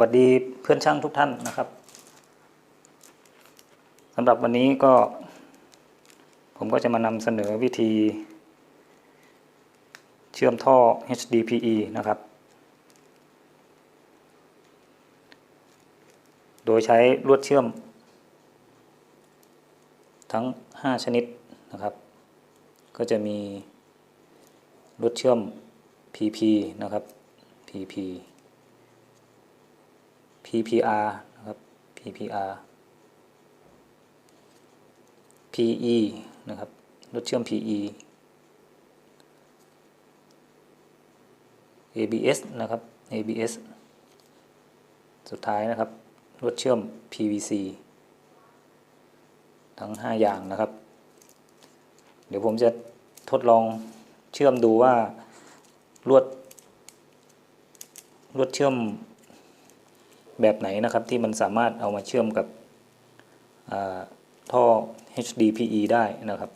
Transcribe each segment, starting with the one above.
วัสดีเพื่อนช่างทุกท่านนะครับสำหรับวันนี้ก็ ผมก็จะมานำเสนอวิธี เชื่อมท่อ HDPE นะครับ โดยใช้ลวดเชื่อม ทั้ง 5 ชนิดนะครับ ก็จะมีลวดเชื่อม PP นะครับ PP PPR นะครับ PPR PE นะครับลวดเชื่อม PE ABS นะครับ ABS สุดท้ายนะครับลวดเชื่อม PVC ทั้ง 5 อย่างนะครับ เดี๋ยวผมจะทดลองเชื่อมดูว่าลวดลวดเชื่อม แบบไหนนะครับที่มันสามารถเอามาเชื่อมกับท่อ HDPE ได้นะครับ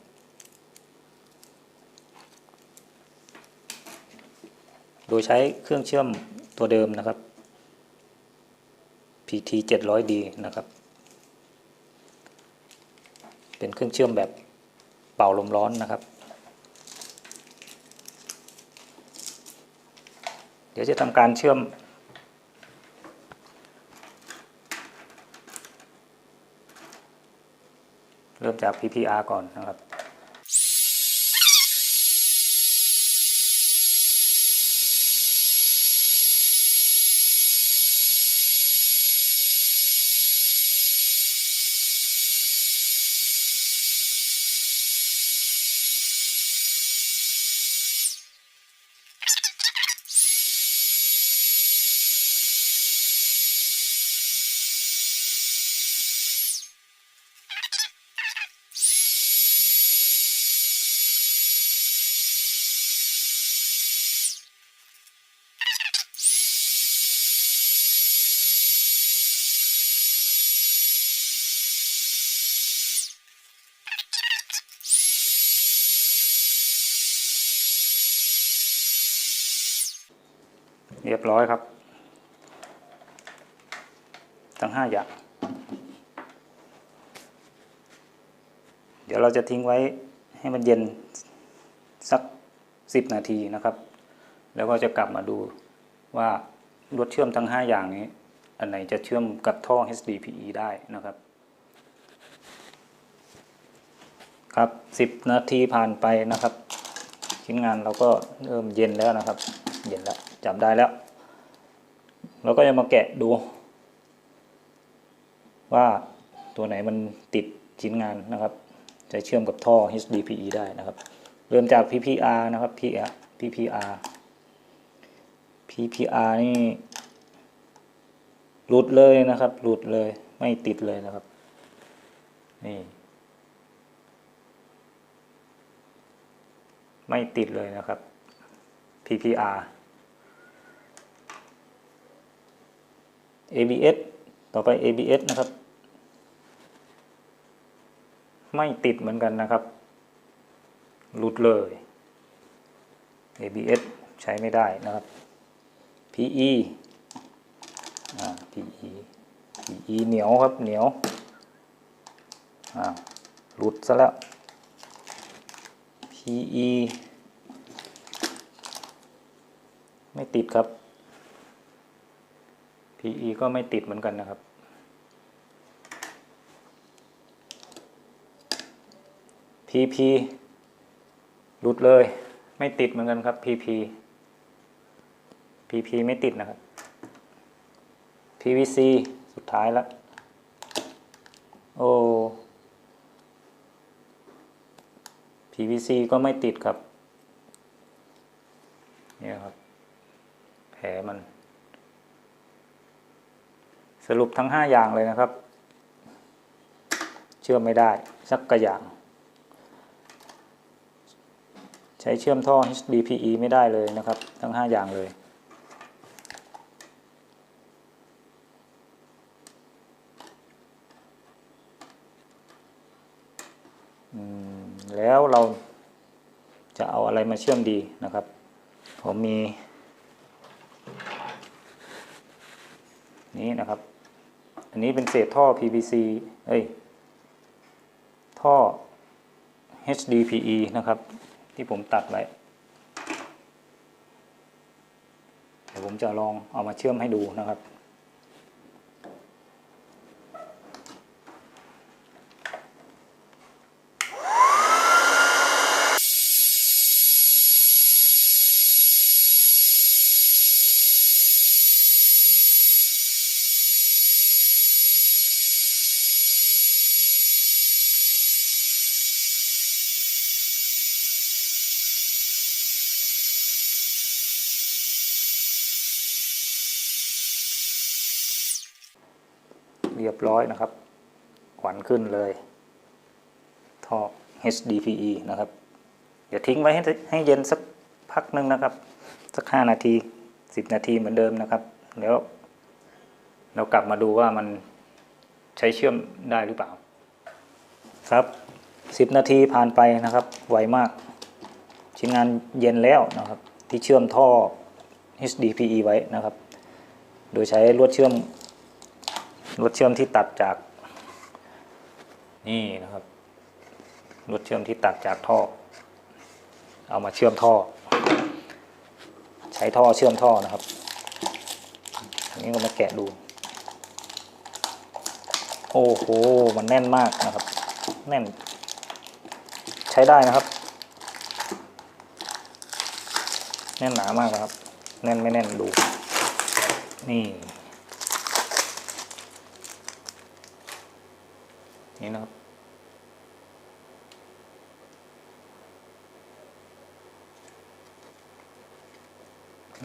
โดยใช้เครื่องเชื่อมตัวเดิมนะครับ PT 700D นะครับ เป็นเครื่องเชื่อมแบบเป่าลมร้อนนะครับ เดี๋ยวจะทำการเชื่อม เริ่มจาก PPR ก่อนนะครับ รียบร้อยครับ ทั้งห้าอย่าง เดี๋ยวเราจะทิ้งไว้ให้มันเย็นสักสิบนาทีนะครับ แล้วก็จะกลับมาดูว่าลวดเชื่อมทั้ง 5 อย่างนี้ อันไหนจะเชื่อมกับท่อ HDPE ได้นะครับ ครับ 10 นาทีผ่านไปนะครับ ชิ้นงานเราก็เริ่มเย็นแล้วนะครับ เย็นแล้ว จับได้แล้วเราก็จะมาแกะดู ว่าตัวไหนมันติดชิ้นงานนะครับ จะเชื่อมกับท่อ HDPE ได้นะครับ เริ่มจาก PPR นะครับ PR PPR PPR นี่หลุดเลยนะครับหลุดเลยไม่ติดเลยนะครับ นี่ ไม่ติดเลยนะครับ PPR ABS ต่อไป ABS นะครับ ไม่ติดเหมือนกันนะครับ หลุดเลย ABS ใช้ไม่ได้นะครับ PE PE PE เหนียวครับเหนียวหลุดซะแล้ว PE ไม่ติดครับ PE ก็ไม่ติดเหมือนกันนะครับ PP หลุดเลย ไม่ติดเหมือนกันครับ PP PP ไม่ติดนะครับ PVC สุดท้ายแล้วโอ้ PVC ก็ไม่ติดครับ เนี่ยครับ แผลมัน สรุปทั้ง 5 อย่างเลยนะครับ เชื่อมไม่ได้สักกระอย่าง ใช้เชื่อมท่อ HDPE ไม่ได้เลยนะครับ ทั้ง 5 อย่างเลยแล้วเราจะเอาอะไรมาเชื่อมดีนะครับ ผมมีนนี้นะครับ อันนี้เป็นเศษท่อ PVC เอ้ย ท่อ HDPE นะครับ ที่ผมตัดไว้ เดี๋ยวผมจะลองเอามาเชื่อมให้ดูนะครับ เรียบร้อยนะครับขวัญขึ้นเลยท่อ HDPE นะครับเดี๋ยวทิ้งไว้ให้ให้เย็นสักพักหนึ่งนะครับ สักห้านาทีสิบนาทีเหมือนเดิมนะครับแล้วเรากลับมาดูว่ามันใช้เชื่อมได้หรือเปล่า ครับสิบนาทีผ่านไปนะครับ ไวมาก ชิ้นงานเย็นแล้วนะครับ ที่เชื่อมท่อ HDPE ไว้นะครับ โดยใช้ลวดเชื่อม ลวดเชื่อมที่ตัดจาก นี่นะครับลวดเชื่อมที่ตัดจากท่อ เอามาเชื่อมท่อ ใช้ท่อเชื่อมท่อนะครับอันนี้ก็มาแกะดู โอ้โห มันแน่นมากนะครับ แน่น ใช้ได้นะครับ แน่นหนามากนะครับ แน่นไม่แน่นดู นี่ นี่นะครับ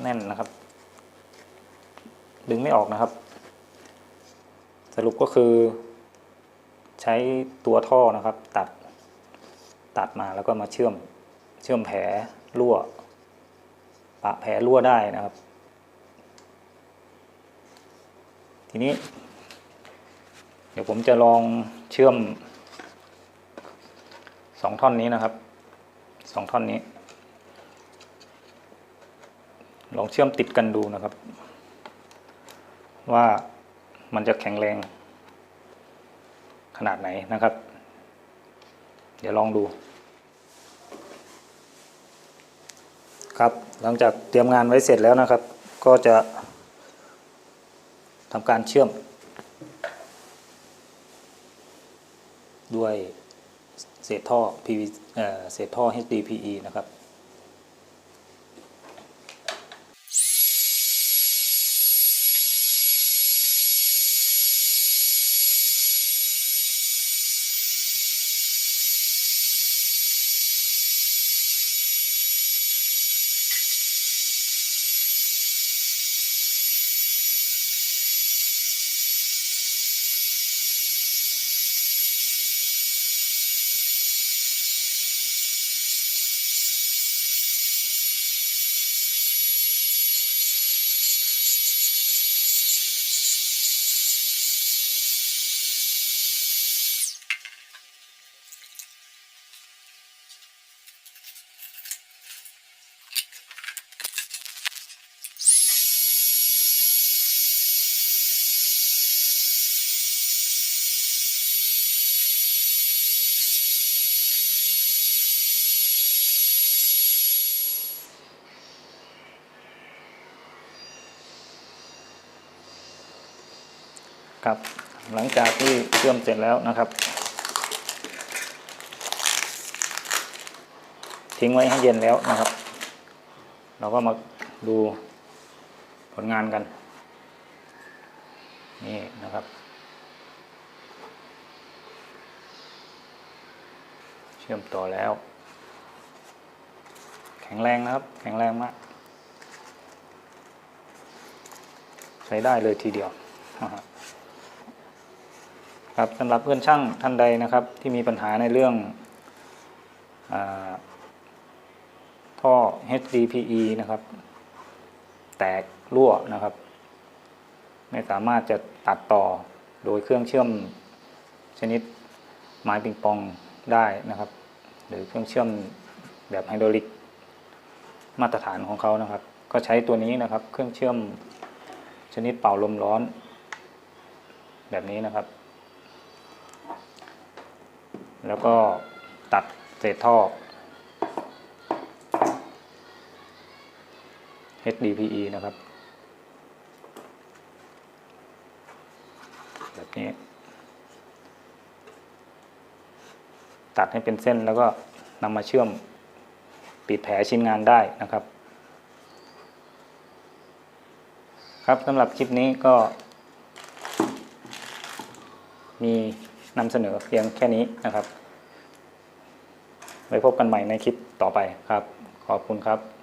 แน่นนะครับ ดึงไม่ออกนะครับ สรุปก็คือ ใช้ตัวท่อนะครับ ตัดตัดมาแล้วก็มาเชื่อมเชื่อมแผลรั่ว ปะแผลรั่วได้นะครับ ทีนี้ เดี๋ยวผมจะลอง เชื่อมสองท่อนนี้นะครับสองท่อนนี้ ลองเชื่อมติดกันดูนะครับ ว่ามันจะแข็งแรงขนาดไหนนะครับ เดี๋ยวลองดู ครับหลังจากเตรียมงานไว้เสร็จแล้วนะครับ ก็จะทำการเชื่อม ด้วยเศษท่อ PV เศษท่อ HDPE นะครับ ครับ หลังจากที่เชื่อมเสร็จแล้วนะครับ ทิ้งไว้ให้เย็นแล้วนะครับ เราก็มาดูผลงานกัน นี่นะครับ เชื่อมต่อแล้ว แข็งแรงนะครับ แข็งแรงมาก ใช้ได้เลยทีเดียว ครับสำหรับเพื่อนช่างท่านใดนะครับ ที่มีปัญหาในเรื่องอท่อ HDPE นะครับ แตกรั่วนะครับ ไม่สามารถจะตัดต่อโดยเครื่องเชื่อมชนิดไม้ปิงปองได้นะครับ หรือเครื่องเชื่อมแบบไฮดรอลิกมาตรฐานของเขานะครับ ก็ใช้ตัวนี้นะครับ เครื่องเชื่อมชนิดเป่าลมร้อน แบบนี้นะครับ แล้วก็ตัดเศษท่อ HDPE นะครับ แบบนี้ ตัดให้เป็นเส้นแล้วก็นำมาเชื่อมปิดแผลชิ้นงานได้นะครับ ครับสำหรับคลิปนี้ก็มี นำเสนอเพียงแค่นี้นะครับ ไว้พบกันใหม่ในคลิปต่อไปครับ ขอบคุณครับ